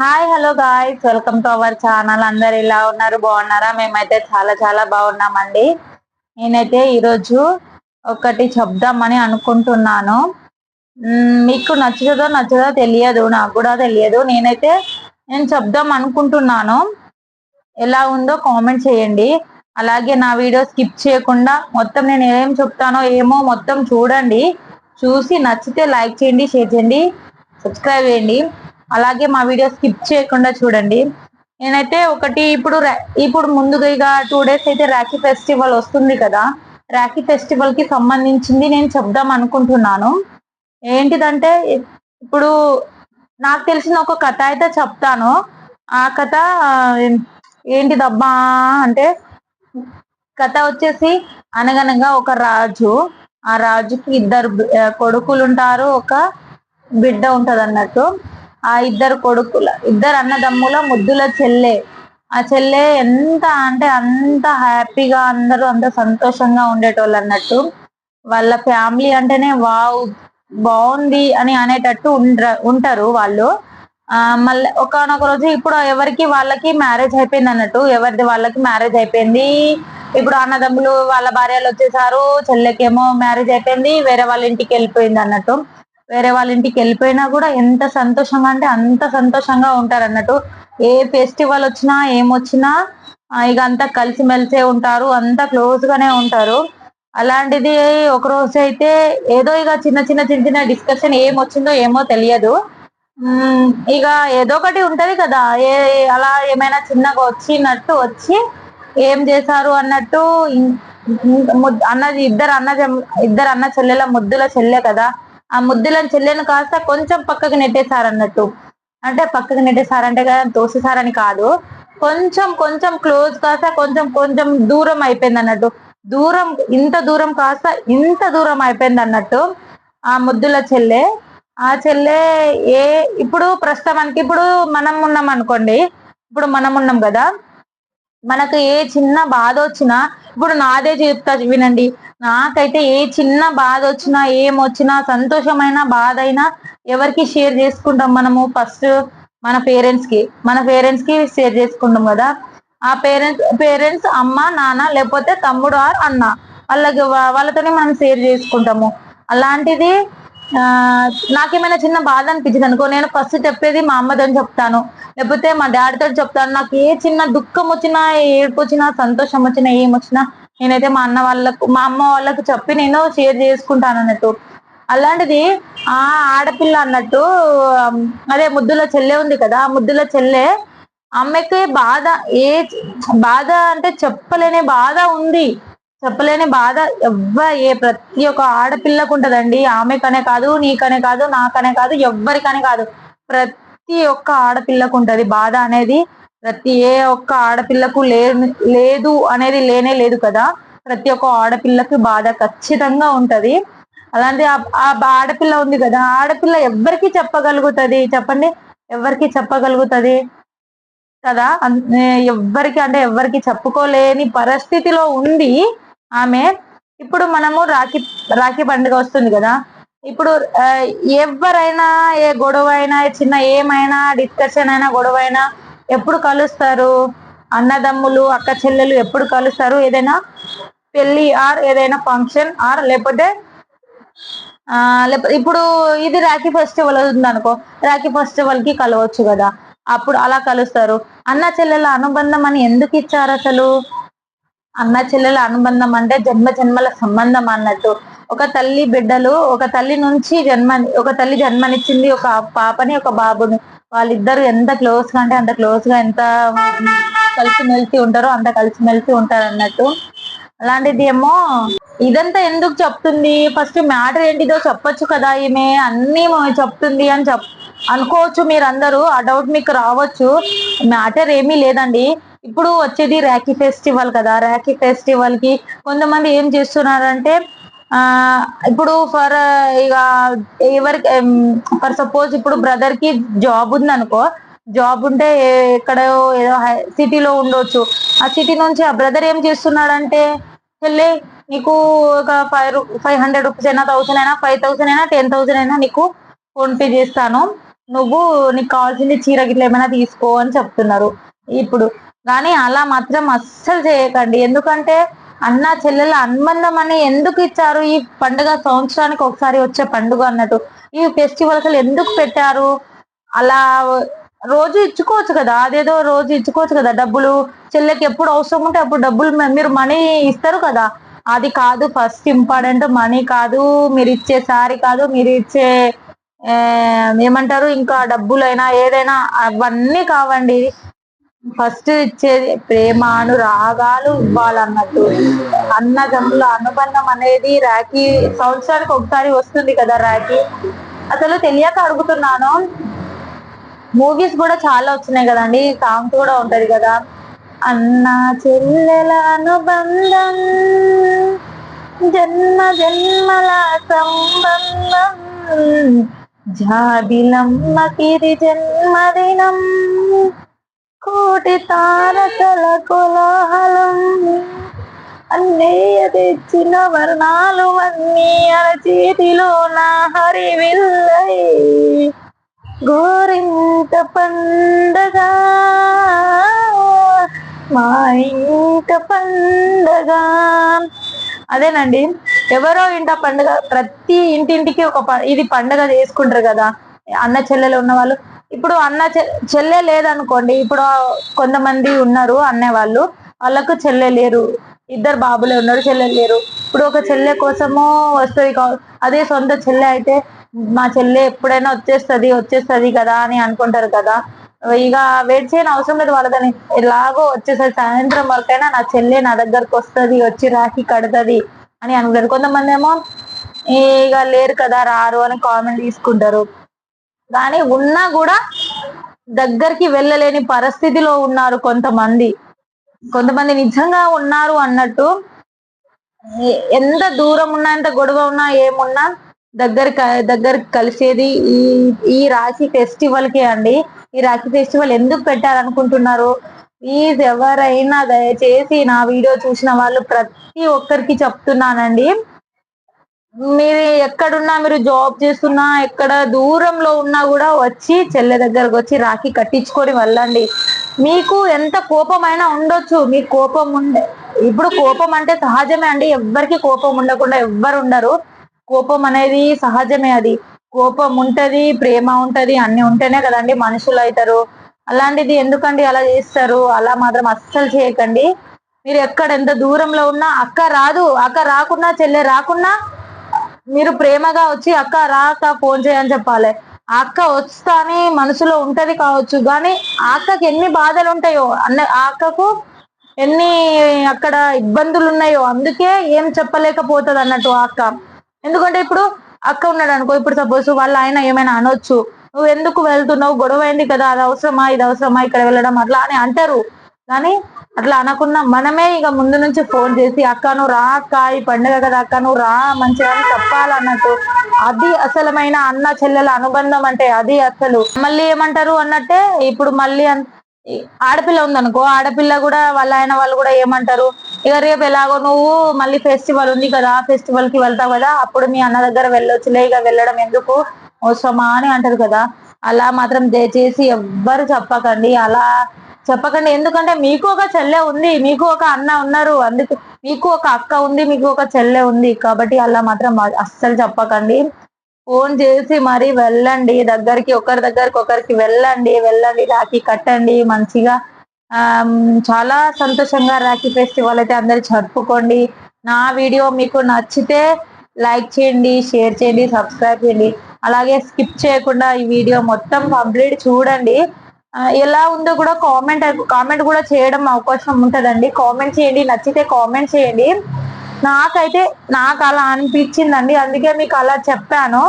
Hi hello guys welcome to our channel అందరు ఎలా ఉన్నారు? బాగున్నారా? మేమైతే చాలా చాలా బాగున్నామండి. నేనైతే ఈరోజు ఒకటి చెప్దామని అనుకుంటున్నాను. మీకు నచ్చుతుందో నచ్చదో తెలియదు నాకు కూడా తెలియదు. నేనైతే నేను చెప్దాం అనుకుంటున్నాను. ఎలా ఉందో కామెంట్ చేయండి. అలాగే నా వీడియో స్కిప్ చేయకుండా మొత్తం నేను ఏం చెప్తానో ఏమో మొత్తం చూడండి. చూసి నచ్చితే లైక్ చేయండి షేర్ చేయండి సబ్స్క్రైబ్ చేయండి. అలాగే మా వీడియో స్కిప్ చేయకుండా చూడండి. నేనైతే ఒకటి ఇప్పుడు ఇప్పుడు ముందుగా ఇక టూ డేస్ అయితే రాఖీ ఫెస్టివల్ వస్తుంది కదా. రాఖీ ఫెస్టివల్కి సంబంధించింది నేను చెప్దాం అనుకుంటున్నాను. ఏంటిదంటే ఇప్పుడు నాకు తెలిసిన ఒక కథ అయితే చెప్తాను. ఆ కథ ఏంటిదబ్బా అంటే కథ వచ్చేసి అనగనగా ఒక రాజు ఆ రాజుకి ఇద్దరు కొడుకులు ఉంటారు ఒక బిడ్డ ఉంటది అన్నట్టు ఆ ఇద్దరు కొడుకుల ఇద్దరు అన్నదమ్ముల ముద్దుల చెల్లె. ఆ చెల్లె ఎంత అంటే అంత హ్యాపీగా అందరూ అంత సంతోషంగా ఉండేటోళ్ళు అన్నట్టు. వాళ్ళ ఫ్యామిలీ అంటేనే వావ్ బాగుంది అని అనేటట్టు ఉండ ఉంటారు వాళ్ళు. ఆ మళ్ళీ ఒకనొక రోజు ఇప్పుడు ఎవరికి వాళ్ళకి మ్యారేజ్ అయిపోయింది అన్నట్టు ఎవరిది వాళ్ళకి మ్యారేజ్ అయిపోయింది. ఇప్పుడు అన్నదమ్ములు వాళ్ళ భార్యలు వచ్చేసారు చెల్లెకేమో మ్యారేజ్ అయిపోయింది వేరే వాళ్ళ ఇంటికి వెళ్ళిపోయింది అన్నట్టు. వేరే వాళ్ళ ఇంటికి వెళ్ళిపోయినా కూడా ఎంత సంతోషంగా అంటే అంత సంతోషంగా ఉంటారు అన్నట్టు. ఏ ఫెస్టివల్ వచ్చినా ఏమొచ్చినా ఇక అంతా కలిసిమెలిసే ఉంటారు అంతా క్లోజ్ గానే ఉంటారు. అలాంటిది ఒక రోజు అయితే ఏదో ఇక చిన్న చిన్న చిన్న చిన్న డిస్కషన్ ఏం వచ్చిందో ఏమో తెలియదు. ఇక ఏదో ఒకటి ఉంటది కదా ఏ అలా ఏమైనా చిన్నగా వచ్చినట్టు వచ్చి ఏం చేశారు అన్నట్టు అన్నది ఇద్దరు అన్న ఇద్దరు అన్న చెల్లెల ముద్దుల చెల్లె కదా. ఆ ముద్దులను చెల్లెను కాస్త కొంచెం పక్కకి నెట్టేశారు అన్నట్టు. అంటే పక్కకి నెట్టేశారంటే కదా తోసేశారని కాదు. కొంచెం కొంచెం క్లోజ్ కాస్త కొంచెం కొంచెం దూరం అయిపోయింది అన్నట్టు. దూరం ఇంత దూరం కాస్త ఇంత దూరం అయిపోయింది అన్నట్టు ఆ ముద్దుల చెల్లె. ఆ చెల్లె ఏ ఇప్పుడు ప్రస్తుతానికి ఇప్పుడు మనం ఉన్నాం అనుకోండి. ఇప్పుడు మనం ఉన్నాం కదా. మనకు ఏ చిన్న బాధ వచ్చినా ఇప్పుడు నాదే చెప్తా వినండి. నాకైతే ఏ చిన్న బాధ వచ్చినా ఏం వచ్చినా సంతోషమైన బాధ అయినా ఎవరికి షేర్ చేసుకుంటాం మనము? ఫస్ట్ మన పేరెంట్స్కి. మన పేరెంట్స్కి షేర్ చేసుకుంటాం కదా. ఆ పేరెంట్స్ పేరెంట్స్ అమ్మ నాన్న లేకపోతే తమ్ముడు ఆర్ అన్న. వాళ్ళకి వాళ్ళతోనే మనం షేర్ చేసుకుంటాము. అలాంటిది నాకేమైనా చిన్న బాధ అనిపించింది అనుకో. నేను ఫస్ట్ చెప్పేది మా అమ్మతో చెప్తాను. లేకపోతే మా డాడీతో చెప్తాను. నాకు ఏ చిన్న దుఃఖం వచ్చినా ఏడుపు వచ్చినా సంతోషం వచ్చినా ఏం వచ్చినా నేనైతే మా అన్న వాళ్ళకు మా అమ్మ వాళ్ళకు చెప్పి నేను షేర్ చేసుకుంటాను అన్నట్టు. అలాంటిది ఆ ఆడపిల్ల అన్నట్టు అదే ముద్దుల చెల్లె ఉంది కదా ఆ ముద్దుల చెల్లె అమ్మకి బాధ ఏ బాధ అంటే చెప్పలేని బాధ ఉంది. చెప్పలేని బాధ ఎవ్వ ఏ ప్రతి ఒక్క ఆడపిల్లకు ఉంటదండి. ఆమెకనే కాదు నీకనే కాదు నాకనే కాదు ఎవ్వరికనే కాదు. ప్రతి ఒక్క ఆడపిల్లకు ఉంటది. బాధ అనేది ప్రతి ఏ ఒక్క ఆడపిల్లకు లేదు అనేది లేనే లేదు కదా. ప్రతి ఒక్క ఆడపిల్లకి బాధ ఖచ్చితంగా ఉంటది. అలాంటి ఆ- ఆడపిల్ల ఉంది కదా. ఆడపిల్ల ఎవ్వరికి చెప్పగలుగుతుంది? చెప్పండి. ఎవరికి చెప్పగలుగుతుంది? కదా. ఎవ్వరికి అంటే ఎవ్వరికి చెప్పుకోలేని పరిస్థితిలో ఉంది ఆమె ఇప్పుడు మనము రాఖీ రాఖీ పండుగ వస్తుంది కదా. ఇప్పుడు ఎవరైనా ఏ గొడవ అయినా చిన్న ఏమైనా డిస్కషన్ అయినా గొడవ అయినా ఎప్పుడు కలుస్తారు? అన్నదమ్ములు అక్క చెల్లెలు ఎప్పుడు కలుస్తారు? ఏదైనా పెళ్ళి ఆర్ ఏదైనా ఫంక్షన్ ఆర్ లేకపోతే ఆ లేకపోతే ఇప్పుడు ఇది రాఖీ ఫెస్టివల్ ఉంది అనుకో రాఖీ ఫెస్టివల్కి కలవచ్చు కదా. అప్పుడు అలా కలుస్తారు. అన్న చెల్లెల అనుబంధం అని ఎందుకు ఇచ్చారు అసలు? అన్న చెల్లెల అనుబంధం అంటే జన్మ జన్మల సంబంధం అన్నట్టు. ఒక తల్లి బిడ్డలు ఒక తల్లి నుంచి జన్మ ఒక తల్లి జన్మనిచ్చింది ఒక పాపని ఒక బాబుని. వాళ్ళిద్దరు ఎంత క్లోజ్గా అంటే అంత క్లోజ్గా ఎంత కలిసిమెలిసి ఉంటారో అంత కలిసిమెలిసి ఉంటారు అన్నట్టు. అలాంటిది ఏమో ఇదంతా ఎందుకు చెప్తుంది? ఫస్ట్ మ్యాటర్ ఏంటిదో చెప్పొచ్చు కదా ఈమె. అన్ని చెప్తుంది అని చెప్ అనుకోవచ్చు మీరందరూ ఆ డౌట్ మీకు రావచ్చు. మ్యాటర్ ఏమీ లేదండి. ఇప్పుడు వచ్చేది ర్యాకీ ఫెస్టివల్ కదా. ర్యాకీ ఫెస్టివల్కి కొంతమంది ఏం చేస్తున్నారంటే ఆ ఇప్పుడు ఫర్ ఇక ఎవరికి ఫర్ సపోజ్ ఇప్పుడు బ్రదర్కి జాబ్ ఉంది అనుకో జాబ్ ఉంటే ఎక్కడో ఏదో సిటీలో ఉండొచ్చు. ఆ సిటీ నుంచి ఆ బ్రదర్ ఏం చేస్తున్నాడంటే చెల్లి నీకు ఒక ఫైవ్ ఫైవ్ హండ్రెడ్ రూపీస్ అయినా థౌసండ్ అయినా ఫైవ్ థౌసండ్ అయినా టెన్ థౌసండ్ అయినా నీకు ఫోన్ పే చేస్తాను. నువ్వు నీకు కావాల్సింది చీర గిట్ల ఏమైనా తీసుకో అని చెప్తున్నారు. ఇప్పుడు కానీ అలా మాత్రం అస్సలు చేయకండి. ఎందుకంటే అన్న చెల్లెల అనుబంధం అని ఎందుకు ఇచ్చారు? ఈ పండుగ సంవత్సరానికి ఒకసారి వచ్చే పండుగ అన్నట్టు. ఈ ఫెస్టివల్స్ ఎందుకు పెట్టారు? అలా రోజు ఇచ్చుకోవచ్చు కదా. అదేదో రోజు ఇచ్చుకోవచ్చు కదా. డబ్బులు చెల్లెకి ఎప్పుడు అవసరం ఉంటే అప్పుడు డబ్బులు మీరు మనీ ఇస్తారు కదా. అది కాదు. ఫస్ట్ ఇంపార్టెంట్ మనీ కాదు. మీరు ఇచ్చే సారీ కాదు. మీరు ఇచ్చే ఏమంటారు? ఇంకా డబ్బులైనా ఏదైనా అవన్నీ కావండి. ఫస్ట్ ఇచ్చేది ప్రేమ అనురాగాలు ఇవ్వాలన్నట్టు. అన్నదమ్ముల అనుబంధం అనేది రాఖీ సంవత్సరానికి ఒకసారి వస్తుంది కదా రాఖీ. అసలు తెలియక అడుగుతున్నాను. మూవీస్ కూడా చాలా వచ్చినాయి కదండి. సాంగ్స్ కూడా ఉంటది కదా. అన్న చెల్లెల అనుబంధం జన్మ జన్మల సంబంధం జాబిలమ్మ కిరి జన్మదినం కోటి తారకల కోలాహలం. అన్నయ్య తెచ్చిన వర్ణాలు అన్నీ అరచేతిలో నా హరివిల్లై. గోరింత పండగ మా ఇంట పండగ. అదేనండి. ఎవరో ఇంట పండుగ ప్రతి ఇంటింటికి ఒక ప- ఇది పండుగ చేసుకుంటారు కదా. అన్న చెల్లెలు ఉన్న వాళ్ళు. ఇప్పుడు అన్న చెల్లె లేదనుకోండి ఇప్పుడు కొంతమంది ఉన్నారు అన్నే వాళ్ళు వాళ్ళకు చెల్లె లేరు. ఇద్దరు బాబులే ఉన్నారు చెల్లె లేరు. ఇప్పుడు ఒక చెల్లె కోసము వస్తుంది అదే సొంత చెల్లె అయితే మా చెల్లె ఎప్పుడైనా వచ్చేస్తది వచ్చేస్తది కదా అని అనుకుంటారు కదా. ఇక వెయిట్ చేయని అవసరం లేదు వాళ్ళదని. ఎలాగో వచ్చేసరి సాయంత్రం వరకైనా నా చెల్లె నా దగ్గరకు వస్తది వచ్చి రాఖీ కడుతుంది. అని అనుకుంటారు. కొంతమంది ఏమో ఇక లేరు కదా రారు అని కామెంట్ తీసుకుంటారు. కానీ ఉన్నా కూడా దగ్గరికి వెళ్ళలేని పరిస్థితిలో ఉన్నారు కొంతమంది. కొంతమంది నిజంగా ఉన్నారు అన్నట్టు. ఎంత దూరం ఉన్నా ఎంత గొడవ ఉన్నా ఏమున్నా దగ్గర దగ్గర కలిసేది ఈ ఈ రాఖీ ఫెస్టివల్ కే అండి. ఈ రాఖీ ఫెస్టివల్ ఎందుకు పెట్టాలనుకుంటున్నారు? ప్లీజ్ ఎవరైనా దయచేసి నా వీడియో చూసిన వాళ్ళు ప్రతి ఒక్కరికి చెప్తున్నానండి. మీరు ఎక్కడున్నా మీరు జాబ్ చేస్తున్నా ఎక్కడ దూరంలో ఉన్నా కూడా వచ్చి చెల్లె దగ్గరకు వచ్చి రాఖీ కట్టించుకొని వెళ్ళండి. మీకు ఎంత కోపమైనా ఉండొచ్చు. మీకు కోపం ఉండే ఇప్పుడు కోపం అంటే సహజమే అండి. ఎవ్వరికి కోపం ఉండకుండా ఎవ్వరు ఉండరు. కోపం అనేది సహజమే అది. కోపం ఉంటది ప్రేమ ఉంటది అన్ని ఉంటేనే కదండి మనుషులు అవుతారు. అలాంటిది ఎందుకండి అలా చేస్తారు? అలా మాత్రం అస్సలు చేయకండి. మీరు ఎక్కడ ఎంత దూరంలో ఉన్నా అక్క రాదు. అక్క రాకున్నా చెల్లె రాకున్నా మీరు ప్రేమగా వచ్చి అక్క రాక ఫోన్ చేయని చెప్పాలి. ఆ అక్క వస్తాని మనసులో ఉంటది కావచ్చు కానీ ఆ అక్కకి ఎన్ని బాధలు ఉంటాయో అన్న ఆ అక్కకు ఎన్ని అక్కడ ఇబ్బందులు ఉన్నాయో అందుకే ఏం చెప్పలేకపోతుంది అన్నట్టు ఆ అక్క. ఎందుకంటే ఇప్పుడు అక్క ఉన్నాడు అనుకో ఇప్పుడు సపోజ్ వాళ్ళ ఆయన ఏమైనా అనొచ్చు. నువ్వు ఎందుకు వెళ్తున్నావు? గొడవ అయింది కదా అది అవసరమా ఇది అవసరమా ఇక్కడ వెళ్ళడం అట్లా అని అంటారు. కానీ అట్లా అనకుండా మనమే ఇక ముందు నుంచి ఫోన్ చేసి అక్క నువ్వు రా అక్క ఈ పండుగ కదా అక్క నువ్వు రా మంచిగా అని చెప్పాలన్నట్టు. అది అసలమైన అన్న చెల్లెల అనుబంధం అంటే అది అసలు. మళ్ళీ ఏమంటారు అన్నట్టే ఇప్పుడు మళ్ళీ అన్- ఆడపిల్ల ఉందనుకో ఆడపిల్ల కూడా వాళ్ళ ఆయన వాళ్ళు కూడా ఏమంటారు ఇక రేపు ఎలాగో నువ్వు మళ్ళీ ఫెస్టివల్ ఉంది కదా ఫెస్టివల్కి వెళ్తావు కదా అప్పుడు మీ అన్న దగ్గర వెళ్ళొచ్చులే ఇక వెళ్ళడం ఎందుకు? అవసరమా అని అంటారు కదా. అలా మాత్రం దయచేసి ఎవ్వరు చెప్పకండి. అలా చెప్పకండి. ఎందుకంటే మీకు ఒక చెల్లె ఉంది మీకు ఒక అన్న ఉన్నారు. అందుకు మీకు ఒక అక్క ఉంది మీకు ఒక చెల్లె ఉంది. కాబట్టి అలా మాత్రం అస్సలు చెప్పకండి. ఫోన్ చేసి మరి వెళ్ళండి. దగ్గరికి ఒకరి దగ్గరికి ఒకరికి వెళ్ళండి. వెళ్ళండి రాఖీ కట్టండి. మంచిగా చాలా సంతోషంగా రాఖీ ఫెస్టివల్ అయితే అందరు జరుపుకోండి. నా వీడియో మీకు నచ్చితే లైక్ చేయండి షేర్ చేయండి సబ్స్క్రైబ్ చేయండి. అలాగే స్కిప్ చేయకుండా ఈ వీడియో మొత్తం కంప్లీట్ చూడండి. ఎలా ఉందో కూడా కామెంట్ కామెంట్ కూడా చేయడం అవకాశం ఉంటుందండి. కామెంట్ చేయండి నచ్చితే కామెంట్ చేయండి. నాకైతే నాకు అలా అనిపించిందండి. అందుకే మీకు అలా చెప్పాను.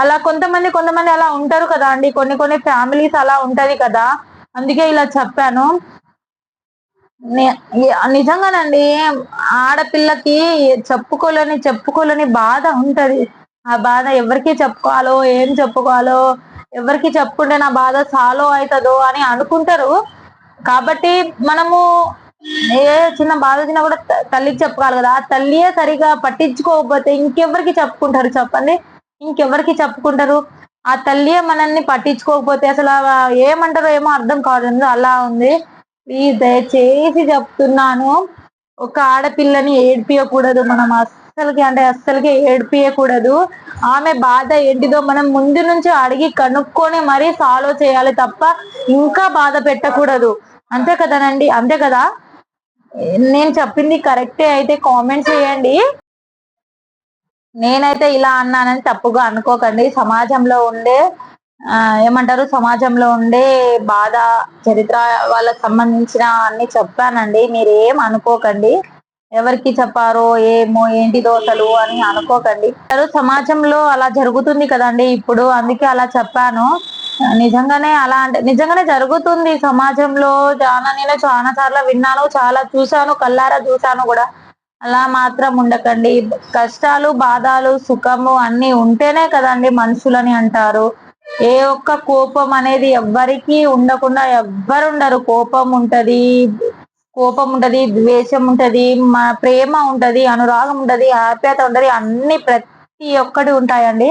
అలా కొంతమంది కొంతమంది అలా ఉంటారు కదా అండి. కొన్ని కొన్ని ఫ్యామిలీస్ అలా ఉంటది కదా. అందుకే ఇలా చెప్పాను. నిజంగానండి ఆడపిల్లకి చెప్పుకోలేని చెప్పుకోలేని బాధ ఉంటది. ఆ బాధ ఎవరికి చెప్పుకోవాలో ఏం చెప్పుకోవాలో ఎవరికి చెప్పుకుంటే నా బాధ సాలో అవుతుందో అని అనుకుంటారు. కాబట్టి మనము ఏ చిన్న బాధ వచ్చినా కూడా తల్లికి చెప్పుకోవాలి కదా. ఆ తల్లియే సరిగా పట్టించుకోకపోతే ఇంకెవరికి చెప్పుకుంటారు చెప్పండి? ఇంకెవరికి చెప్పుకుంటారు? ఆ తల్లియే మనల్ని పట్టించుకోకపోతే అసలు ఏమంటారో ఏమో అర్థం కావడం అలా ఉంది? ప్లీజ్ దయచేసి చెప్తున్నాను. ఒక ఆడపిల్లని ఏడ్పియకూడదు మనం అసలుకి అంటే అస్సలకి ఏడిపియకూడదు. ఆమె బాధ ఏంటిదో మనం ముందు నుంచి అడిగి కనుక్కొని మరీ సాల్వ్ చేయాలి తప్ప ఇంకా బాధ పెట్టకూడదు. అంతే కదనండి? అంతే కదా? నేను చెప్పింది కరెక్టే అయితే కామెంట్ చేయండి. నేనైతే ఇలా అన్నానని తప్పుగా అనుకోకండి. సమాజంలో ఉండే ఏమంటారు? సమాజంలో ఉండే బాధ చరిత్ర వాళ్ళకి సంబంధించిన అన్ని చెప్పానండి. మీరు ఏం అనుకోకండి. ఎవరికి చెప్పారో ఏమో ఏంటి దోశలు అని అనుకోకండి. సమాజంలో అలా జరుగుతుంది కదండి ఇప్పుడు. అందుకే అలా చెప్పాను. నిజంగానే అలా అంటే నిజంగానే జరుగుతుంది సమాజంలో. చాలా నేను చాలా సార్లు విన్నాను చాలా చూశాను కల్లారా చూశాను కూడా. అలా మాత్రం ఉండకండి. కష్టాలు బాధలు సుఖము అన్ని ఉంటేనే కదండి మనుషులని అంటారు. ఏ ఒక్క కోపం అనేది ఎవ్వరికి ఉండకుండా ఎవ్వరు ఉండరు కోపం ఉంటది. కోపం ఉంటది ద్వేషం ఉంటది మా ప్రేమ ఉంటది అనురాగం ఉంటది ఆప్యాయత ఉంటది అన్ని ప్రతి ఒక్కటి ఉంటాయండి.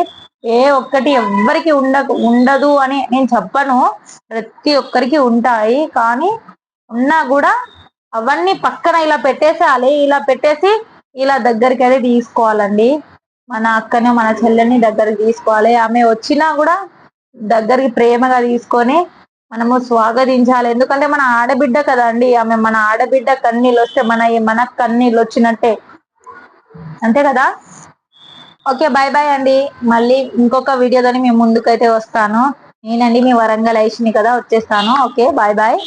ఏ ఒక్కటి ఎవ్వరికి ఉండ ఉండదు అని నేను చెప్పను. ప్రతి ఒక్కరికి ఉంటాయి. కానీ ఉన్నా కూడా అవన్నీ పక్కన ఇలా పెట్టేసేయాలి. ఇలా పెట్టేసి ఇలా దగ్గరికి అయితే తీసుకోవాలండి. మన అక్కని మన చెల్లెని దగ్గరికి తీసుకోవాలి. ఆమె వచ్చినా కూడా దగ్గరికి ప్రేమగా తీసుకొని మనము స్వాగతించాలి. ఎందుకంటే మన ఆడబిడ్డ కదా అండి ఆమె మన ఆడబిడ్డ కన్నీళ్ళు వస్తే మన మన కన్నీళ్ళు వచ్చినట్టే అంతే కదా? ఓకే బాయ్ బాయ్ అండి. మళ్ళీ ఇంకొక వీడియోతోని మేము ముందుకైతే వస్తాను. నేనండి మీ వరంగల్ ఐషిని కదా వచ్చేస్తాను. Okay bye bye